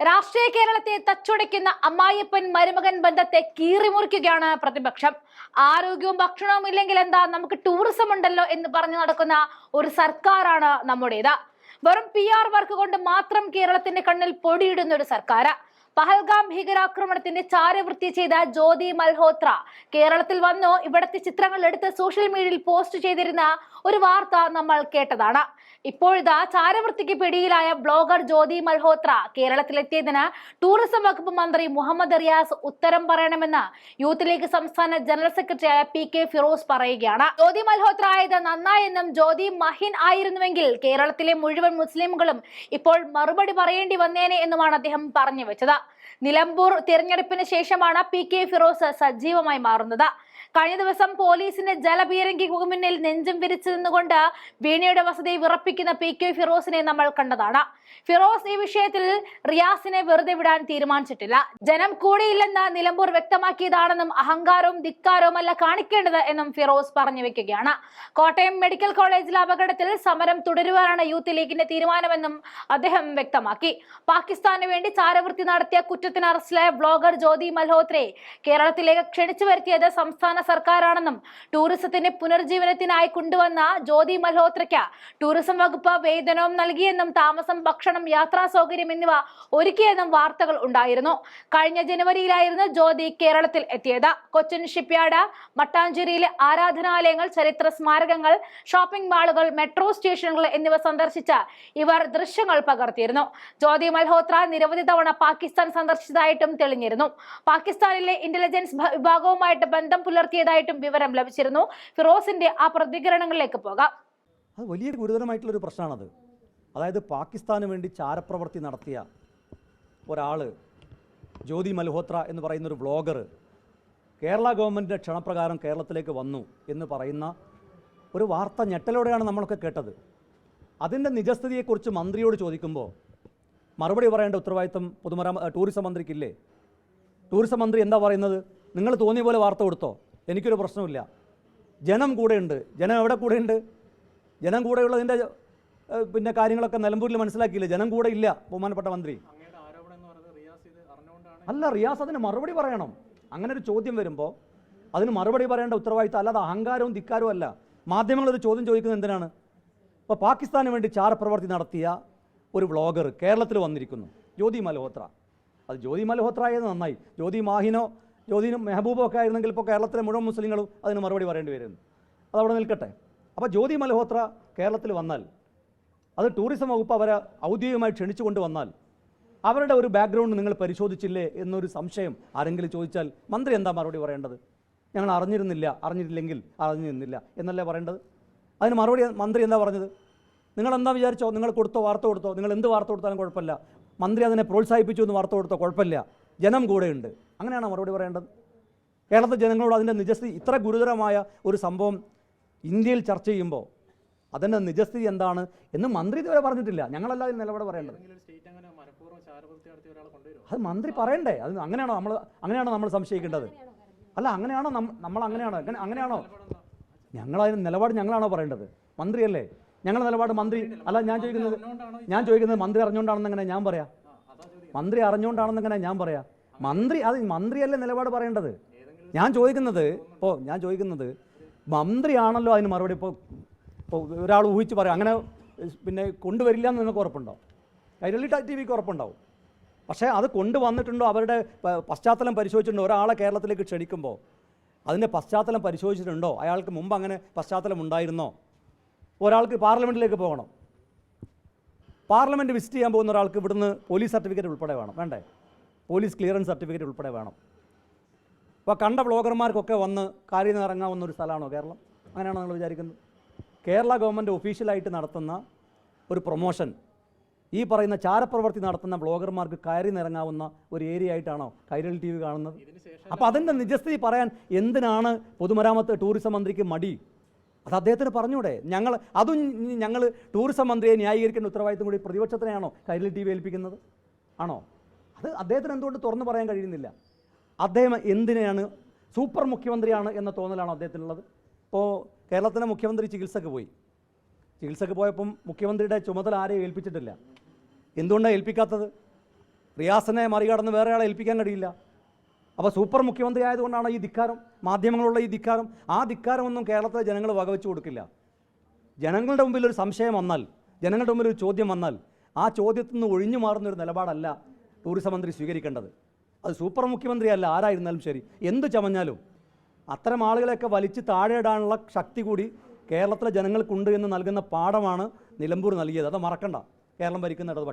രാഷ്ട്രീയ കേരളത്തെ തച്ചുടയ്ക്കുന്ന അമ്മായിയപ്പൻ മരുമകൻ ബന്ധത്തെ കീറിമുറിക്കുകയാണ് പ്രതിപക്ഷം. ആരോഗ്യവും ഭക്ഷണവും ഇല്ലെങ്കിൽ എന്താ നമുക്ക് ടൂറിസം ഉണ്ടല്ലോ എന്ന് പറഞ്ഞു നടക്കുന്ന ഒരു സർക്കാരാണ് നമ്മുടേത്. വെറും പി ആർ വർക്ക് കൊണ്ട് മാത്രം കേരളത്തിന്റെ കണ്ണിൽ പൊടിയിടുന്ന ഒരു സർക്കാർ പഹൽഗാം ഭീകരാക്രമണത്തിന്റെ ചാരവൃത്തി ചെയ്ത ജ്യോതി മൽഹോത്ര. കേരളത്തിൽ വന്നോ ഇവിടത്തെ ചിത്രങ്ങൾ എടുത്ത് സോഷ്യൽ മീഡിയയിൽ പോസ്റ്റ് ചെയ്തിരുന്ന ഒരു വാർത്ത നമ്മൾ കേട്ടതാണ്. ഇപ്പോഴിതാ ചാരവൃത്തിക്ക് പിടിയിലായ ബ്ലോഗർ ജ്യോതി മൽഹോത്ര. കേരളത്തിലെത്തിയതിന് ടൂറിസം വകുപ്പ് മന്ത്രി മുഹമ്മദ് റിയാസ് ഉത്തരം പറയണമെന്ന് യൂത്ത് ലീഗ് സംസ്ഥാന ജനറൽ സെക്രട്ടറിയായ പി കെ ഫിറോസ് പറയുകയാണ്. ജ്യോതി മൽഹോത്ര ആയത് നന്നായെന്നും ജ്യോതി മഹിൻ ആയിരുന്നുവെങ്കിൽ കേരളത്തിലെ മുഴുവൻ മുസ്ലിമുകളും ഇപ്പോൾ മറുപടി പറയേണ്ടി വന്നേനെ എന്നുമാണ് അദ്ദേഹം പറഞ്ഞു വെച്ചത്. നിലമ്പൂർ തിരഞ്ഞെടുപ്പിന് ശേഷമാണ് പി കെ ഫിറോസ് സജീവമായി മാറുന്നത്. കഴിഞ്ഞ ദിവസം പോലീസിന്റെ ജലപീരങ്കിക്ക് മുന്നിൽ നെഞ്ചും വിരിച്ചു നിന്നുകൊണ്ട് വീണയുടെ വസതി വിറപ്പിക്കുന്ന പി കെ ഫിറോസിനെ നമ്മൾ കണ്ടതാണ്. ഫിറോസ് ഈ വിഷയത്തിൽ റിയാസിനെ വെറുതെ വിടാൻ തീരുമാനിച്ചിട്ടില്ല. ജനം കൂടിയില്ലെന്ന് നിലമ്പൂർ വ്യക്തമാക്കിയതാണെന്നും അഹങ്കാരവും ധിക്കാരവും അല്ല കാണിക്കേണ്ടത് എന്നും ഫിറോസ് പറഞ്ഞു വെക്കുകയാണ്. കോട്ടയം മെഡിക്കൽ കോളേജിലെ അപകടത്തിൽ സമരം തുടരുവാനാണ് യൂത്ത് ലീഗിന്റെ തീരുമാനമെന്നും അദ്ദേഹം വ്യക്തമാക്കി. പാകിസ്ഥാന് വേണ്ടി ചാരവൃത്തി നടത്തിയ കുറ്റത്തിന് അറസ്റ്റിലായ ബ്ലോഗർ ജ്യോതി മൽഹോത്രയെ കേരളത്തിലേക്ക് ക്ഷണിച്ചു വരുത്തിയത് സംസ്ഥാന സർക്കാരാണെന്നും ടൂറിസത്തിന്റെ പുനർജീവനത്തിനായി കൊണ്ടുവന്ന ജ്യോതി മൽഹോത്രയ്ക്ക് ടൂറിസം വകുപ്പ് വേതനവും നൽകിയെന്നും താമസം ഭക്ഷണം യാത്രാ സൗകര്യം എന്നിവ ഒരുക്കിയെന്നും വാർത്തകൾ ഉണ്ടായിരുന്നു. കഴിഞ്ഞ ജനുവരിയിലായിരുന്നു ജ്യോതി കേരളത്തിൽ എത്തിയത്. കൊച്ചിൻ ഷിപ്പ്യാർഡ് മട്ടാഞ്ചേരിയിലെ ആരാധനാലയങ്ങൾ ചരിത്ര സ്മാരകങ്ങൾ ഷോപ്പിംഗ് മാളുകൾ മെട്രോ സ്റ്റേഷനുകൾ എന്നിവ സന്ദർശിച്ച ഇവർ ദൃശ്യങ്ങൾ പകർത്തിയിരുന്നു. ജ്യോതി മൽഹോത്ര നിരവധി തവണ പാകിസ്ഥാൻ സന്ദർശിച്ചതായിട്ടും തെളിഞ്ഞിരുന്നു. പാകിസ്ഥാനിലെ ഇന്റലിജൻസ് വിഭാഗവുമായിട്ട് ബന്ധം പുലർത്തിയതായിട്ടും വിവരം ലഭിച്ചിരുന്നു. ഫിറോസിന്റെ ആ പ്രതികരണങ്ങളിലേക്ക് പോകാം. അത് വലിയ ഗുരുതരമായിട്ടുള്ള ഗുരുതരമായിട്ടുള്ളൊരു പ്രശ്നമാണത്. അതായത് പാകിസ്ഥാന് വേണ്ടി ചാരപ്രവർത്തി നടത്തിയ ഒരാൾ ജ്യോതി മൽഹോത്ര എന്ന് പറയുന്ന ഒരു വ്ളോഗർ കേരള ഗവൺമെന്റിന്റെ ക്ഷണപ്രകാരം കേരളത്തിലേക്ക് വന്നു എന്ന് പറയുന്ന ഒരു വാർത്ത ഞെട്ടലോടെയാണ് നമ്മളൊക്കെ കേട്ടത്. അതിന്റെ നിജസ്ഥിതിയെക്കുറിച്ച് മന്ത്രിയോട് ചോദിക്കുമ്പോൾ മറുപടി പറയേണ്ട ഉത്തരവാദിത്തം പൊതുമരാ ടൂറിസം മന്ത്രിക്കില്ലേ? ടൂറിസം മന്ത്രി എന്താ പറയുന്നത്? നിങ്ങൾ തോന്നിയ പോലെ വാർത്ത കൊടുത്തോ? എനിക്കൊരു പ്രശ്നമില്ല ജനം കൂടെയുണ്ട്. ജനം എവിടെ കൂടെയുണ്ട്? ജനം കൂടെയുള്ളതിന്റെ പിന്നെ കാര്യങ്ങളൊക്കെ നിലമ്പൂരിൽ മനസ്സിലാക്കിയില്ല? ജനം കൂടെ ഇല്ല ബഹുമാനപ്പെട്ട മന്ത്രി. അല്ല റിയാസ് അതിന് മറുപടി പറയണം. അങ്ങനെ ഒരു ചോദ്യം വരുമ്പോൾ അതിന് മറുപടി പറയേണ്ട ഉത്തരവാദിത്തം അല്ലാതെ അഹങ്കാരവും ധിക്കാരവും അല്ല. മാധ്യമങ്ങളൊരു ചോദ്യം ചോദിക്കുന്നത് എന്തിനാണ്? ഇപ്പോൾ പാകിസ്ഥാന് വേണ്ടി ചാരപ്രവർത്തി നടത്തിയ ഒരു വ്ളോഗർ കേരളത്തിൽ വന്നിരിക്കുന്നു. ജ്യോതി മൽഹോത്ര. അത് ജ്യോതി മൽഹോത്ര ആയത് നന്നായി. ജ്യോതി മാഹിനോ ജ്യോതിനും മെഹബൂബൊക്കെ ആയിരുന്നെങ്കിൽ ഇപ്പോൾ കേരളത്തിലെ മുഴുവൻ മുസ്ലിങ്ങളും അതിന് മറുപടി പറയേണ്ടി വരുന്നു. അതവിടെ നിൽക്കട്ടെ. അപ്പോൾ ജ്യോതി മൽഹോത്ര കേരളത്തിൽ വന്നാൽ അത് ടൂറിസം വകുപ്പ് അവരെ ഔദ്യോഗികമായി ക്ഷണിച്ചുകൊണ്ട് വന്നാൽ അവരുടെ ഒരു ബാക്ക്ഗ്രൗണ്ട് നിങ്ങൾ പരിശോധിച്ചില്ലേ എന്നൊരു സംശയം ആരെങ്കിലും ചോദിച്ചാൽ മന്ത്രി എന്താ മറുപടി പറയേണ്ടത്? ഞങ്ങൾ അറിഞ്ഞിരുന്നില്ല അറിഞ്ഞിട്ടില്ലെങ്കിൽ അറിഞ്ഞിരുന്നില്ല എന്നല്ലേ പറയേണ്ടത്? അതിന് മറുപടി മന്ത്രി എന്താ പറഞ്ഞത്? നിങ്ങൾ എന്താ വിചാരിച്ചോ? നിങ്ങൾ കൊടുത്തോ വാർത്ത കൊടുത്തോ? നിങ്ങൾ എന്ത് വാർത്ത കൊടുത്താലും കുഴപ്പമില്ല. മന്ത്രി അതിനെ പ്രോത്സാഹിപ്പിച്ചു എന്ന് വാർത്ത കൊടുത്തോ കുഴപ്പമില്ല. ജനം കൂടെയുണ്ട്. അങ്ങനെയാണോ മറുപടി പറയേണ്ടത്. കേരളത്തിലെ ജനങ്ങളോട് അതിന്റെ നിജസ്ഥിതി ഇത്ര ഗുരുതരമായ ഒരു സംഭവം ഇന്ത്യയിൽ ചർച്ച ചെയ്യുമ്പോൾ അതിന്റെ നിജസ്ഥിതി എന്താണ് എന്ന് മന്ത്രി ഇതുവരെ പറഞ്ഞിട്ടില്ല. ഞങ്ങളല്ല അതിന് നിലപാട് പറയേണ്ടത്. അത് മന്ത്രി പറയണ്ടേ? അത് അങ്ങനെയാണോ നമ്മൾ അങ്ങനെയാണോ നമ്മൾ സംശയിക്കേണ്ടത്? അല്ല അങ്ങനെയാണോ നമ്മ- നമ്മൾ അങ്ങനെയാണോ അങ്ങനെ അങ്ങനെയാണോ? ഞങ്ങളതിന് നിലപാട് ഞങ്ങളാണോ പറയേണ്ടത്? മന്ത്രിയല്ലേ? ഞങ്ങളുടെ നിലപാട് മന്ത്രി അല്ല ഞാൻ ചോദിക്കുന്നത് ഞാൻ ചോദിക്കുന്നത് മന്ത്രി അറിഞ്ഞുകൊണ്ടാണെന്ന് എങ്ങനെ ഞാൻ പറയാം? മന്ത്രി അറിഞ്ഞുകൊണ്ടാണെന്ന് എങ്ങനെ ഞാൻ പറയാം? മന്ത്രി അത് മന്ത്രിയല്ലേ നിലപാട് പറയേണ്ടത്? ഞാൻ ചോദിക്കുന്നത് ഇപ്പോൾ ഞാൻ ചോദിക്കുന്നത് മന്ത്രിയാണല്ലോ അതിന് മറുപടി ഇപ്പോൾ ഇപ്പോൾ ഒരാൾ ഊഹിച്ച് പറയാം. അങ്ങനെ പിന്നെ കൊണ്ടുവരില്ല എന്ന് നിങ്ങൾക്ക് ഉറപ്പുണ്ടോ? കൈരളി ടി വിക്ക് ഉറപ്പുണ്ടാവും. പക്ഷേ അത് കൊണ്ടുവന്നിട്ടുണ്ടോ? അവരുടെ പശ്ചാത്തലം പരിശോധിച്ചിട്ടുണ്ടോ? ഒരാളെ കേരളത്തിലേക്ക് ക്ഷണിക്കുമ്പോൾ അതിന്റെ പശ്ചാത്തലം പരിശോധിച്ചിട്ടുണ്ടോ? അയാൾക്ക് മുമ്പ് അങ്ങനെ പശ്ചാത്തലം ഉണ്ടായിരുന്നോ? ഒരാൾക്ക് പാർലമെന്റിലേക്ക് പോകണം. പാർലമെന്റ് വിസിറ്റ് ചെയ്യാൻ പോകുന്ന ഒരാൾക്ക് ഇവിടുന്ന് പോലീസ് സർട്ടിഫിക്കറ്റ് ഉൾപ്പെടെ വേണം. വേണ്ടേ? പോലീസ് ക്ലിയറൻസ് സർട്ടിഫിക്കറ്റ് ഉൾപ്പെടെ വേണം. അപ്പോൾ കണ്ട ബ്ലോഗർമാർക്കൊക്കെ വന്ന് കാര്യം ഇറങ്ങാവുന്ന ഒരു സ്ഥലമാണോ കേരളം? അങ്ങനെയാണോ നിങ്ങൾ വിചാരിക്കുന്നത്? കേരള ഗവൺമെന്റ് ഒഫീഷ്യലായിട്ട് നടത്തുന്ന ഒരു പ്രൊമോഷൻ ഈ പറയുന്ന ചാരപ്രവർത്തി നടത്തുന്ന ബ്ലോഗർമാർക്ക് കയറി നിറങ്ങാവുന്ന ഒരു ഏരിയ ആയിട്ടാണോ കൈരളി ടി വി കാണുന്നത്? അപ്പോൾ അതിന്റെ നിജസ്ഥിതി പറയാൻ എന്തിനാണ് പൊതുമരാമത്ത് ടൂറിസം മന്ത്രിക്ക് മടി? അത് അദ്ദേഹത്തിന് പറഞ്ഞൂടെ. ഞങ്ങൾ അതും ഞങ്ങൾ ടൂറിസം മന്ത്രിയെ ന്യായീകരിക്കേണ്ട ഉത്തരവാദിത്തം കൂടി പ്രതിപക്ഷത്തിനെയാണോ കൈരളി ടി വി ഏൽപ്പിക്കുന്നത്? ആണോ? അത് അദ്ദേഹത്തിന് എന്തുകൊണ്ട് തുറന്നു പറയാൻ കഴിയുന്നില്ല? അദ്ദേഹം എന്തിനാണ് സൂപ്പർ മുഖ്യമന്ത്രിയാണ് എന്ന തോന്നലാണോ അദ്ദേഹത്തിനുള്ളത്? ഇപ്പോൾ കേരളത്തിലെ മുഖ്യമന്ത്രി ചികിത്സക്ക് പോയി. ചികിത്സക്ക് പോയപ്പം മുഖ്യമന്ത്രിയുടെ ചുമതല ആരെയും ഏൽപ്പിച്ചിട്ടില്ല. എന്തുകൊണ്ടാണ് ഏൽപ്പിക്കാത്തത്? റിയാസിനെ മറികടന്ന് വേറെ ആളെ ഏൽപ്പിക്കാൻ കഴിയില്ല. അപ്പോൾ സൂപ്പർ മുഖ്യമന്ത്രി ആയതുകൊണ്ടാണ് ഈ ധിക്കാരം മാധ്യമങ്ങളുള്ള ഈ ധിക്കാരം. ആ ധിക്കാരമൊന്നും കേരളത്തിലെ ജനങ്ങൾ വകവെച്ച് കൊടുക്കില്ല. ജനങ്ങളുടെ മുമ്പിൽ ഒരു സംശയം വന്നാൽ ജനങ്ങളുടെ മുമ്പിൽ ഒരു ചോദ്യം വന്നാൽ ആ ചോദ്യത്തിൽ നിന്ന് ഒഴിഞ്ഞു മാറുന്ന ഒരു നിലപാടല്ല ടൂറിസം മന്ത്രി സ്വീകരിക്കേണ്ടത്. അത് സൂപ്പർ മുഖ്യമന്ത്രി അല്ല ആരായിരുന്നാലും ശരി. എന്ത് ചമഞ്ഞാലും അത്തരം ആളുകളെയൊക്കെ വലിച്ച് താഴെയിടാനുള്ള ശക്തി കൂടി കേരളത്തിലെ ജനങ്ങൾക്കുണ്ട് എന്ന് നൽകുന്ന പാഠമാണ് നിലമ്പൂർ നൽകിയത്. അത് മറക്കണ്ട. കേരളം ഭരിക്കുന്ന ഇടതുപക്ഷം